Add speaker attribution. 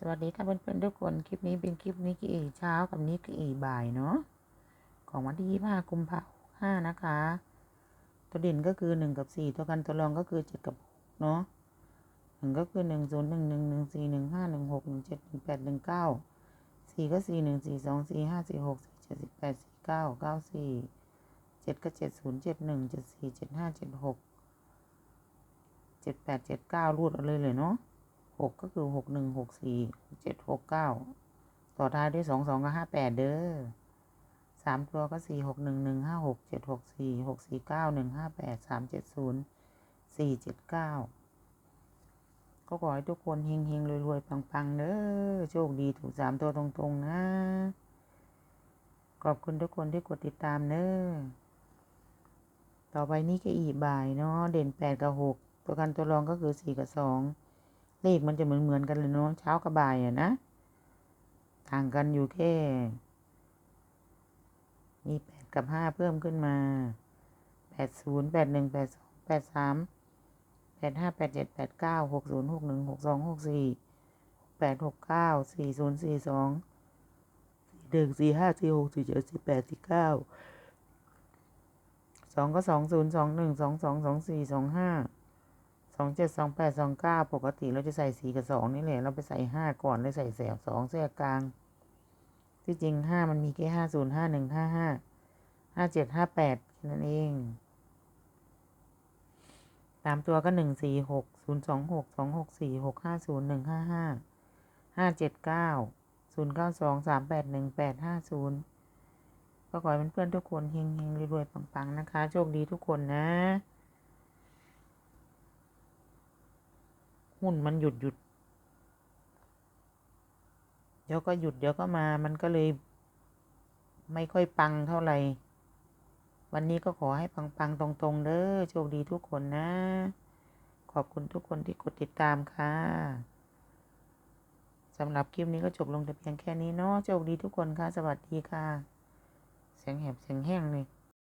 Speaker 1: สวัสดีค่ะเพื่อนๆทุกคน คลิปนี้เป็นคลิปนี้กี่เช้ากับนี้กี่บ่ายเนาะของวันที่5กุมภาพันธ์5นะคะ ตัวเด่นก็คือ 1 กับ 4 ตัวกันตัวรองก็คือ 7 กับ6เนาะหนึ่งก็คือ 1 0 1 1 1 4 1 5 1 6 1 7 1 8 1 9 4 ก็ 4 1 4 2 4 5 4 6 4 7 4 8 4 9 9 4 7 ก็ 7 0 7 1 7 4 7 5 7 6 7 8 7 9รูดเอาเลยเลยเนาะ หกก็คือหกหนึ่งหกสี่เจ็ดหกเก้าต่อท้ายด้วยสองสองก็ห้าแปดเด้อสามตัวก็สี่หกหนึ่งหนึ่งห้าหกเจ็ดหกสี่หกสี่เก้าหนึ่งห้าแปดสามเจ็ดศูนย์สี่เจ็ดเก้าก็ขอให้ทุกคนเฮงเฮงรวยๆ ปังๆเด้อโชคดีถูกสามตัวตรงๆ นะ ขอบคุณทุกคนที่กดติดตามเด้อต่อไปนี้ก็อีบ่ายเนาะเด่นแปดกับหกตัวกันตัวรองก็คือสี่กับสอง เลขมันจะเหมือนเหมือนกันเลยเนาะเช้ากับบ่ายอะนะต่างกันอยู่แค่มีแปดกับห้าเพิ่มขึ้นมาแปดศูนย์แปดหนึ่งแปดสองแปดสามแปดห้าแปดเจ็ดแปดเก้าหกศูนย์หกหนึ่งหกสองหกสี่แปดหกเก้าสี่ศูนย์สี่สองสี่หนึ่งสี่ห้าสี่หกสี่เจ็ดสี่แปดสี่เก้าสองก็สองศูนย์สองหนึ่งสองสองสองสี่สองห้า สองเจ็ดสองแปดสองเก้าปกติเราจะใส่สี่กับสองนี่แหละ เราไปใส่ห้าก่อนเลยใส่แสบสองแทรกกลาง ที่จริงห้ามันมีแค่ห้าศูนย์ห้าหนึ่งห้าห้าห้าเจ็ดห้าแปดแค่นั้นเองตามตัวก็หนึ่งสี่หกศูนย์สองหกสองหกสี่หกห้าศูนย์หนึ่งห้าห้าห้าเจ็ดเก้าศูนย์เก้าสองสามแปดหนึ่งแปดห้าศูนย์ก็ขอให้เพื่อนๆทุกคนเฮงๆรวยๆปังๆนะคะ โชคดีทุกคนนะ หุ้นมันหยุดหยุด เดี๋ยวก็หยุดเดี๋ยวก็มา มันก็เลย ไม่ค่อยปังเท่าไหร่ วันนี้ก็ขอให้ปังๆตรงๆเด้อ โชคดีทุกคนนะ ขอบคุณทุกคนที่กดติดตามค่ะสำหรับคลิปนี้ก็จบลงแต่เพียงแค่นี้เนาะโชคดีทุกคนค่ะ สวัสดีค่ะ เสียงแหบเสียงแห้งเลย